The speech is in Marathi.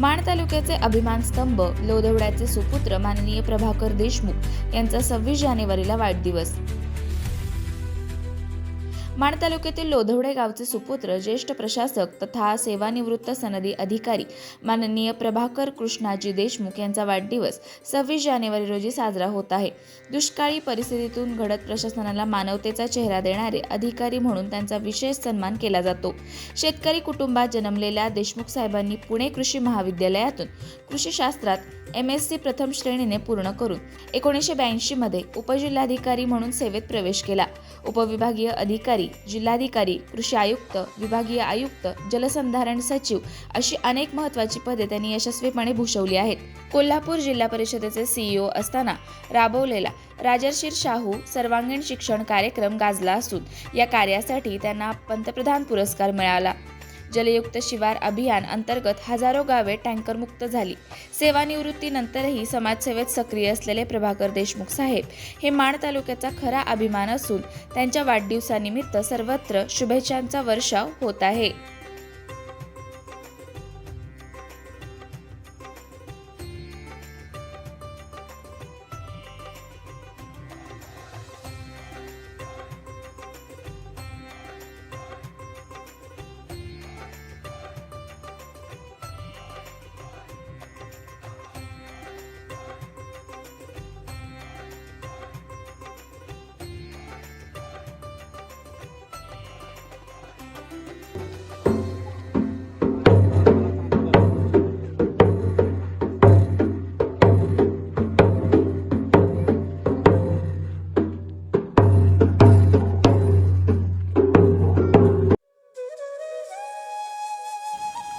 माण तालुक्याचे अभिमान स्तंभ लोधवड्याचे सुपुत्र माननीय प्रभाकर देशमुख यांचा सव्वीस जानेवारीला वाढदिवस. माण तालुक्यातील लोधवडे गावचे सुपुत्र ज्येष्ठ प्रशासक तथा सेवानिवृत्त सनदी अधिकारी माननीय प्रभाकर कृष्णाजी देशमुख यांचा वाढदिवस सव्वीस जानेवारी रोजी साजरा होत आहे. दुष्काळी परिस्थितीतून घडत प्रशासनाला मानवतेचा चेहरा देणारे अधिकारी म्हणून त्यांचा विशेष सन्मान केला जातो. शेतकरी कुटुंबात जन्मलेल्या देशमुख साहेबांनी पुणे कृषी महाविद्यालयातून कृषीशास्त्रात एम एस सी प्रथम श्रेणीने पूर्ण करून एकोणीसशे ब्याऐंशीमध्ये उपजिल्हाधिकारी म्हणून सेवेत प्रवेश केला. उपविभागीय अधिकारी जिल्हाधिकारी कृषी आयुक्त विभागीय आयुक्त जलसंधारण सचिव अशी अनेक महत्त्वाची पदे त्यांनी यशस्वीपणे भूषवली आहेत. कोल्हापूर जिल्हा परिषदेचे सीईओ असताना राबवलेला राजर्षीर शाहू सर्वांगीण शिक्षण कार्यक्रम गाजला असून या कार्यासाठी त्यांना पंतप्रधान पुरस्कार मिळाला. जलयुक्त शिवार अभियान अंतर्गत हजारो गावे टँकरमुक्त झाली. सेवानिवृत्तीनंतरही समाजसेवेत सक्रिय असलेले प्रभाकर देशमुख साहेब हे माण तालुक्याचा खरा अभिमान असून त्यांच्या वाढदिवसानिमित्त सर्वत्र शुभेच्छांचा वर्षाव होत आहे.